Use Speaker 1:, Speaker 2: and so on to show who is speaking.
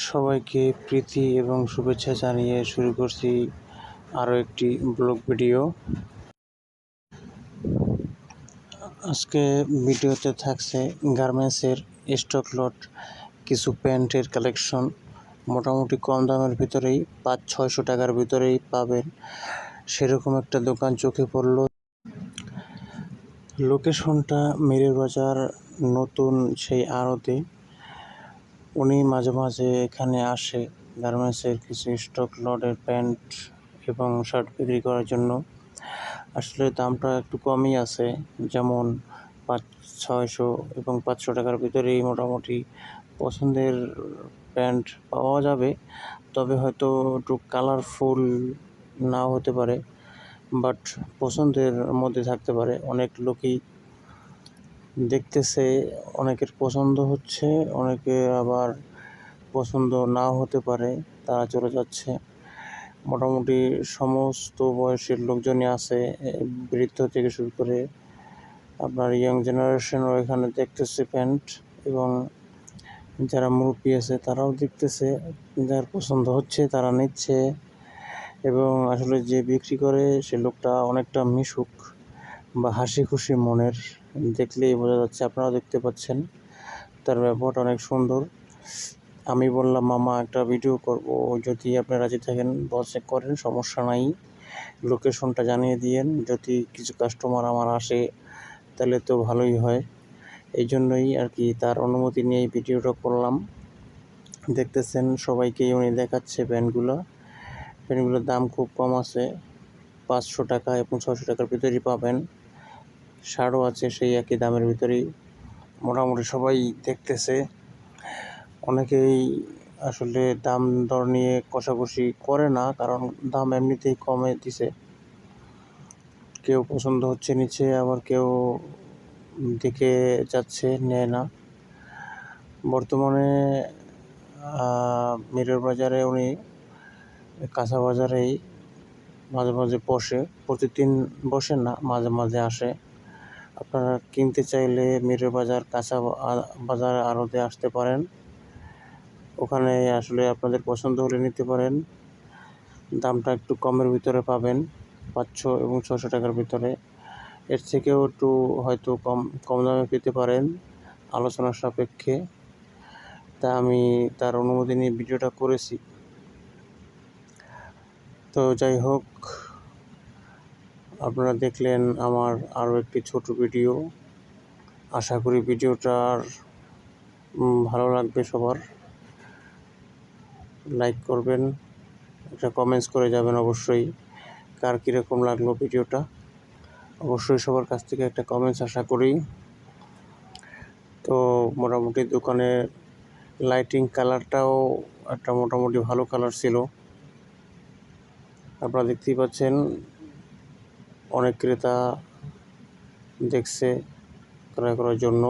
Speaker 1: সবাইকে প্রীতি এবং শুভেচ্ছা জানিয়ে শুরু করছি আরও একটি ব্লগ ভিডিও। আজকে ভিডিওতে থাকছে গার্মেন্টসের স্টক লট, কিছু প্যান্টের কালেকশন। মোটামুটি কম দামের ভিতরেই পাঁচ ছয়শো টাকার ভিতরেই পাবেন। সেরকম একটা দোকান চোখে পড়ল। লোকেশনটা মেরের বাজার নতুন সেই আড়তে। উনি মাঝে মাঝে এখানে আসে গার্মেন্টসের কিছু স্টক লটের প্যান্ট এবং শার্ট বিক্রি করার জন্য। আসলে দামটা একটু কমই আছে, যেমন পাঁচ, ছয়শো এবং পাঁচশো টাকার ভিতরেই মোটামুটি পছন্দের প্যান্ট পাওয়া যাবে। তবে হয়তো একটু কালারফুল নাও হতে পারে বাট পছন্দের মধ্যে থাকতে পারে। অনেক লোকই দেখতেছে অনেকের পছন্দ হচ্ছে, অনেকে আবার পছন্দ নাও হতে পারে, তারা চলে যাচ্ছে। মোটামুটি সমস্ত বয়সের লোকজনই আছে, বৃদ্ধ থেকে শুরু করে আপনার ইয়াং জেনারেশনও এখানে দেখতেছে প্যান্ট এবং যারা মুরব্বী আছে তারাও দেখতেছে, যার পছন্দ হচ্ছে তারা নিচ্ছে এবং আসলে যে বিক্রি করে সে লোকটা অনেকটা মিশুক বা হাসি খুশি মনের। দেখলেই বোঝা যাচ্ছে আপনারা দেখতে পাচ্ছেন। তার ব্যবহারটা অনেক সুন্দর। আমি বললাম, মামা, একটা ভিডিও করব। যদি আপনি রাজি থাকেন বসে করেন, সমস্যা নাই। লোকেশনটা জানিয়ে দিয়েন। যদি কিছু কাস্টমার আমার আসে, তাহলে তো ভালোই হয়। এই জন্যই আর কি তার অনুমতি নিয়ে ভিডিওটা করলাম। দেখতেছেন, সবাইকেই উনি দেখাচ্ছে প্যান্টগুলো। প্যান্টগুলোর দাম খুব কম আছে। পাঁচশো টাকা এবং ছশো টাকার ভিতরেই পাবেন। শার্টও আছে, সেই একই দামের ভিতরেই মোটামুটি সবাই দেখতেছে। অনেকেই আসলে দাম দর নিয়ে কষাকষি করে না, কারণ দাম এমনিতেই কমে দিছে। কেউ পছন্দ হচ্ছে নিচে আবার কেউ দেখে যাচ্ছে, নেয় না। বর্তমানে মিরর বাজারে উনি কাঁচা বাজারেই মাঝে মাঝে বসে। প্রতিদিন বসে না, মাঝে মাঝে আসে। আপনারা কিনতে চাইলে মিরর বাজার, কাঁচা বাজার আড়তে আসতে পারেন। ওখানে আসলে আপনাদের পছন্দ হলে নিতে পারেন। দামটা একটু কমের ভিতরে পাবেন, পাঁচশো এবং ছশো টাকার ভিতরে। এর থেকেও একটু হয়তো কম কম দামে পেতে পারেন আলোচনার সাপেক্ষে। তা আমি তার অনুমতি নিয়ে ভিডিওটা করেছি। তো যাই হোক আপনারা দেখলেন আমার আরও একটি ছোট ভিডিও। আশা করি ভিডিওটার ভালো লাগবে সবার। লাইক করবেন, একটা কমেন্টস করে যাবেন অবশ্যই, কার কীরকম লাগল ভিডিওটা। অবশ্যই সবার কাছ থেকে একটা কমেন্টস আশা করি। তো মোটামুটি দোকানের লাইটিং কালারটাও একটা মোটামুটি ভালো কালার ছিল। আপনারা দেখতেই পাচ্ছেন অনেক ক্রেতা দেখছে ক্রয় করার জন্য।